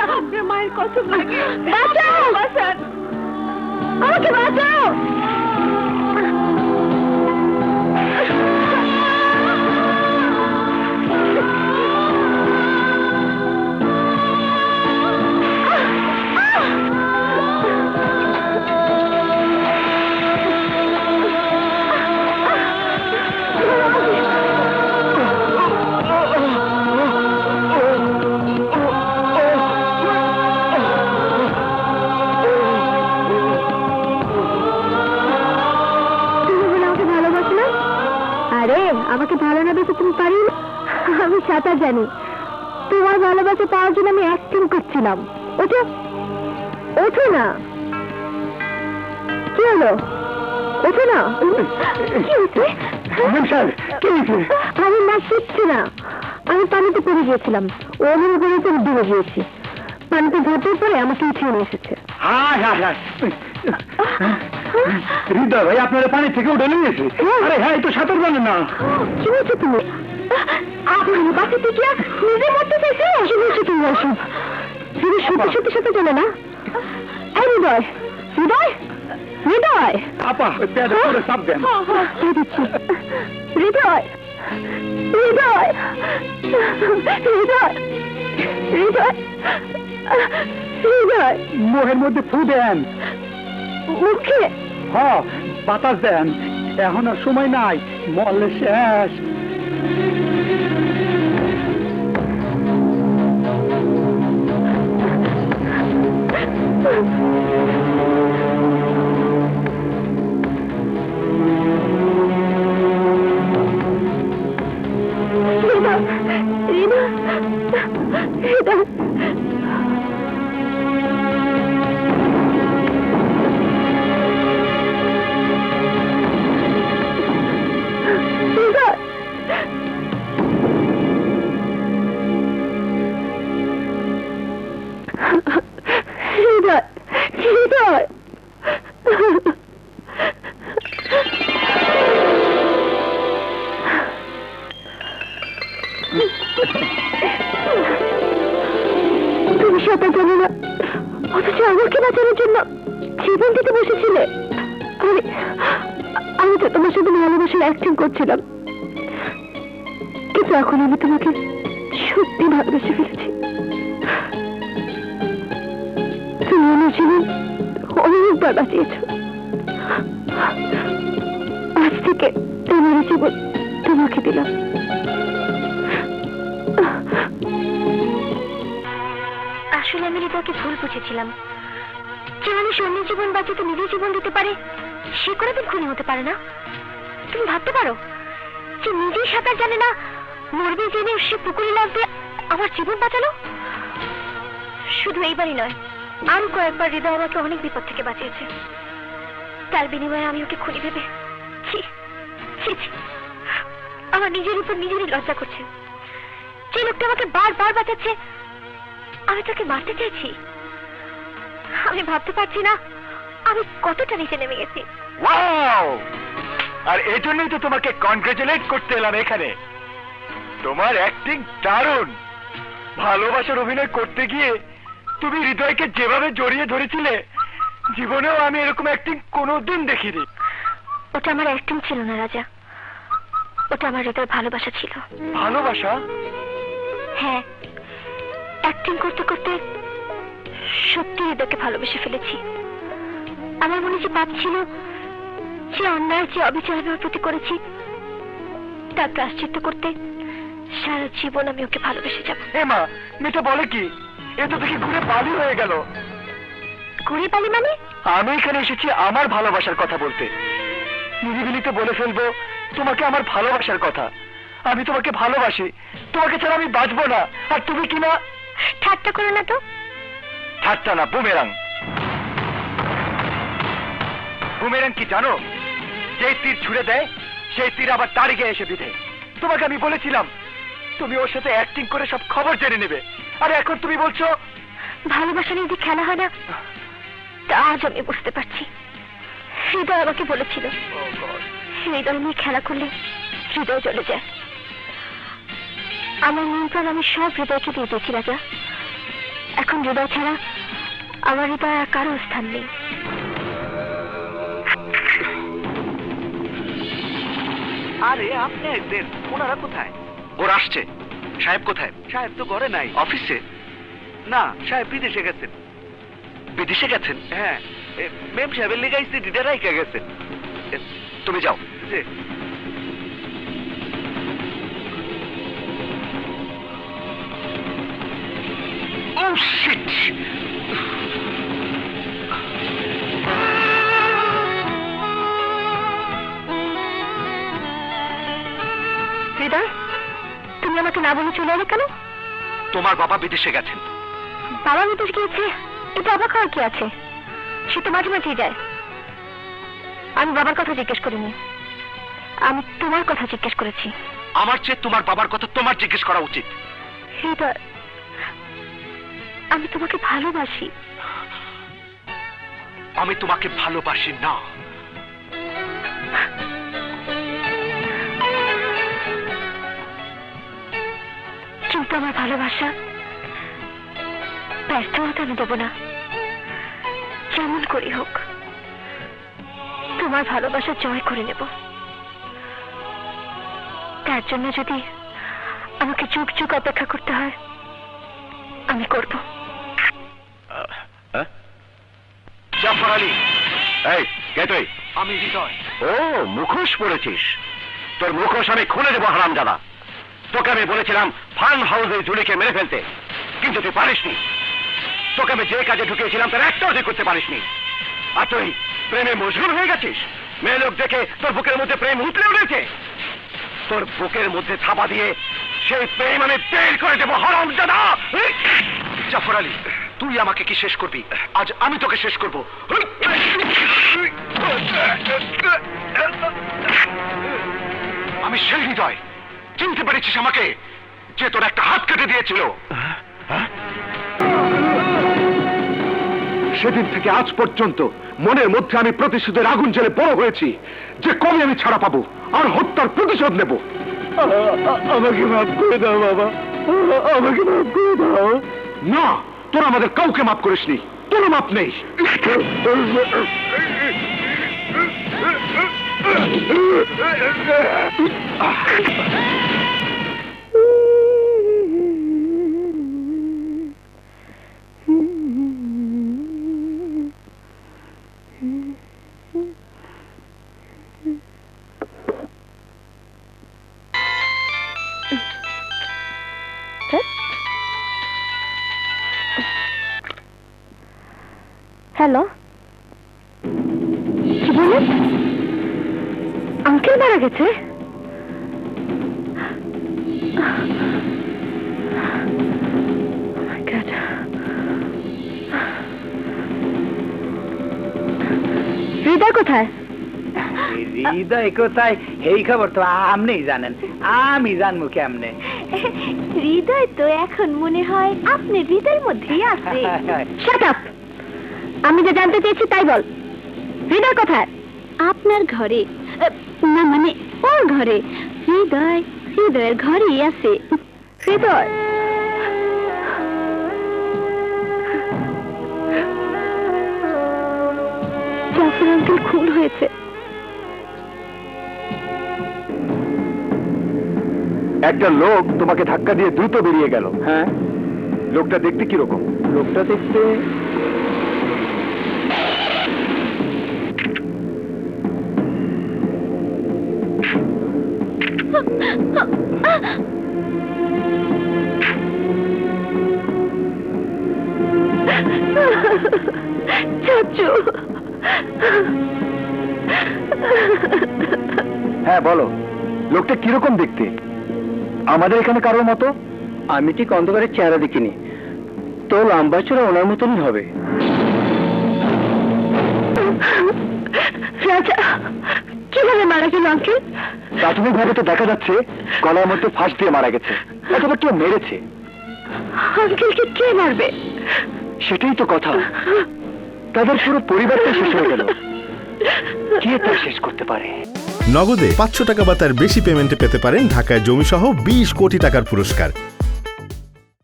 আপনার মায়ের কসম লাগে বাঁচাও! আমাকে বাঁচাও! আমাকে ভালো না তুমি পারি আমি সাঁতার জানি। তোমার ভালোবাসা পাওয়ার জন্য আমি অ্যাক্টিং করছিলাম। ওঠো। ওঠো না। কি হলো? ওঠো না। আমি না শিখছি না। আমি পানিতে পড়ে গিয়েছিলাম। ও করেছে আমি ডুবে গিয়েছি। পানিতে ঝাঁপিয়ে পরে আমাকে উঠিয়ে নিয়ে এসেছে। হায় হায় হায়। হৃদয় ভাই আপনারা পানি থেকে উঠে নিয়েছে আরে হ্যাঁ তো সাঁতার জানেন না। কি বলছো তুমি আপনি বাঁচাতে গিয়ে নিজে মরতে চাইছো কি বলছো তুমি এসব? তুমি সত্যি সত্যি সত্যি জানে না। হৃদয় হৃদয় হৃদয়। আপা পেয়াদা করে চাপ দেন। হৃদয় হৃদয় হৃদয় হৃদয় হৃদয়। মোহের মধ্যে ফু দেন। মুখে? হ বাতাস দেন। এখন আর সময় নাই। মরলে শেষ। হৃদয় তুমি সাঁতার না। অথচ আমাকে বাঁচানোর জন্য জীবন দিতে বসেছিলে। আমি তো তোমার সাথে ভালোবাসার অ্যাক্টিং করছিলাম। কিন্তু এখন আমি তোমাকে সত্যি ভালোবেসে ফেলেছি। তুমি আমার জীবন অনেকবার বাঁচিয়েছ। আজ থেকে আমার জীবন তোমাকে দিলাম। আসলে আমি হৃদয়কে ভুল বুঝেছিলাম। যে মানুষ অন্যের জীবন বাঁচাতে নিজের জীবন দিতে পারে, সে করে দিন খুনি হতে পারে না। তুমি ভাবতে পারো যে নিজেই সাঁতার জানে না, মরবে জেনে সে পুকুরে লাগবে, আমার জীবন বাঁচালো? শুধু এইবারই নয়, আরও কয়েকবার হৃদয় আমাকে অনেক বিপদ থেকে বাঁচিয়েছে। তার বিনিময়ে আমি ওকে খুনি ভেবে আমার নিজের উপর নিজেরই লজ্জা করছে। যে লোকটা আমাকে বারবার বাঁচাচ্ছে আমি তাকে মারতে চাইছি। আমি ভাবতে পারছি না আমি কতটা নিচে নেমে গেছি। আর এই জন্যই তো তোমাকে কনগ্রেচুলেট করতে এলাম এখানে। তোমার অ্যাক্টিং দারুণ। ভালোবাসার অভিনয় করতে গিয়ে তুমি হৃদয়কে যেভাবে জড়িয়ে ধরেছিলে জীবনেও আমি এরকম অ্যাক্টিং কোনোদিন দেখিনি। ওটা আমার অ্যাক্টিং ছিল না রাজা। ওটা আমার হৃদয় ভালোবাসা ছিল। ভালোবাসা? হ্যাঁ। অ্যাক্টিং করতে করতে সত্যি হৃদয়কে ভালোবেসে ফেলেছি। আমার মনে যে পাপ ছিল যে অন্যায় যে অবিচার আমি প্রতি করেছি তার প্রাশ্চিত্য করতে সারা জীবন আমি ওকে ভালোবেসে যাব। মা মেয়েটা বলে কি? এ তো দেখি ঘুরে বালি হয়ে গেল। ঘুরে মানে? আমি এখানে এসেছি আমার ভালোবাসার কথা বলতে। নিরিবিলিতে বলে ফেলব তোমাকে আমার ভালোবাসার কথা। আমি তোমাকে ভালোবাসি। তোমাকে ছাড়া আমি বাঁচবো না। আর তুমি কি না ঠাট্টা করো না তো। ঠাট্টা না বুমেরাং। বুমেরাং কি জানো? যে তীর ছুড়ে দেয় সেই তীর আবার তারিখে এসে বিধে। তোমাকে আমি বলেছিলাম তুমি ওর সাথে অ্যাক্টিং করে সব খবর জেনে নেবে। আর এখন তুমি বলছো ভালোবাসা নিয়ে যে খেলা হয় না তা আজ আমি বুঝতে পারছি। হৃদয় আমাকে বলেছিল হৃদয় নিয়ে খেলা করলে হৃদয় চলে যায়। আমার নিয়ন্ত্রণ আমি সব হৃদয়কে দিয়ে দিয়েছি রাজা। এখন হৃদয় ছাড়া আমার হৃদয় আর কারও স্থান নেই। আরে আপনি একদিন ওনারা কোথায়? ওর আসছে। সাহেব কোথায়? সাহেব তো ঘরে নাই। অফিসে? না সাহেব বিদেশে গেছেন। বিদেশে গেছেন? হ্যাঁ এ, মেম সাহেবের লেগাই সিটিটা রাইকা গেছেন। তুমি যাও। যে শিট হৃদয় তুমি আমাকে না বলে চলে এলে কেন? তোমার বাবা বিদেশে গেছেন। বাবা বিদেশ গিয়েছে এটা অবাক হওয়ার কি আছে? সে তো মাঝে মাঝেই যায়। আমি বাবার কথা জিজ্ঞেস করিনি। আমি তোমার কথা জিজ্ঞেস করেছি। আমার চেয়ে তোমার বাবার কথা তোমার জিজ্ঞেস করা উচিত। হৃদয় আমি তোমাকে ভালোবাসি। আমি তোমাকে ভালোবাসি না। কিন্তু আমার ভালোবাসা। ব্যর্থ হতে আমি দেবো না। যেমন করি হোক তোমার ভালোবাসা জয় করে নেব। তার জন্য যদি আমাকে যুগ যুগ অপেক্ষা করতে হয় আমি করব। জাফর আলী এই কে তুই? আমি হৃদয়। ও মুখোশ পড়েছিস তোর মুখোশ আমি খুলে দেবো হারাম দাদা তোকে আমি বলেছিলাম ফার্ম হাউসে জুলিকে মেরে ফেলতে। কিন্তু তুই পারিসনি। তোকে আমি যে কাজে ঢুকিয়েছিলাম তার একটাও তুই করতে পারিসনি। আর তুই প্রেমে মজগুর হয়ে গেছিস। মেয়ে লোক দেখে তোর বুকের মধ্যে প্রেম উঠলে উঠেছে। তোর বুকের মধ্যে থাপা দিয়ে সেই প্রেম আমি বের করে দেবো হারাম দাদা জাফর আলী তুই আমাকে কি শেষ করবি? আজ আমি তোকে শেষ করব। আমি সেই হৃদয়। চিনতে পেরেছিস আমাকে যে তোর একটা হাত কেটে দিয়েছিল। সেদিন থেকে আজ পর্যন্ত মনের মধ্যে আমি প্রতিশোধের আগুন জেলে বড় হয়েছি। যে কবে আমি ছাড়া পাবো আর হত্যার প্রতিশোধ নেব। আমাকে মাফ করে দাও বাবা। আমাকে মাফ করে দাও। না! তোরা আমাদের কাউকে মাফ করিসনি। তোর মাপ নেই। হ্যালো আঙ্কেল মারা গেছে? Oh my God. হৃদয় কোথায়? হৃদয় কোথায়? এই খবর তো আপনিই জানেন। আমি জানব কেমনে? হৃদয় তো এখন মনে হয় আপনি হৃদয়ের মধ্যেই আছে। শাট আপ আমি যে জানতে চেয়েছি তাই বল। হৃদয় কোথায়? আপনার ঘরে। না মানে ওর ঘরে। হৃদয় হৃদয়ের ঘরেই আছে। হৃদয়। জাফর আঙ্কেল খুন হয়েছে। একটা লোক তোমাকে ধাক্কা দিয়ে দ্রুত বেরিয়ে গেল। হ্যাঁ। লোকটা দেখতে কীরকম? লোকটা দেখতে চাচু হ্যাঁ বলো। লোকটা কীরকম দেখতে? আমাদের এখানে কারোর মতো? আমি ঠিক অন্ধকারের চেহারা দেখিনি। তো লম্বা চড়া ওনার মতনই হবে। রাজা কীভাবে মারা গেল আঙ্কেল? প্রাথমিকভাবে তো দেখা যাচ্ছে গলার মধ্যে ফাঁস দিয়ে মারা গেছে। অথবা কেউ মেরেছে। আঙ্কেলকে কে মারবে? সেটাই তো কথা। তাদের পুরো পরিবারটা শেষ হয়ে গেল। কে তা শেষ করতে পারে? নগদে পাঁচশো টাকা বা তার বেশি পেমেন্টে পেতে পারেন ঢাকায় জমি সহ বিশ কোটি টাকার পুরস্কার।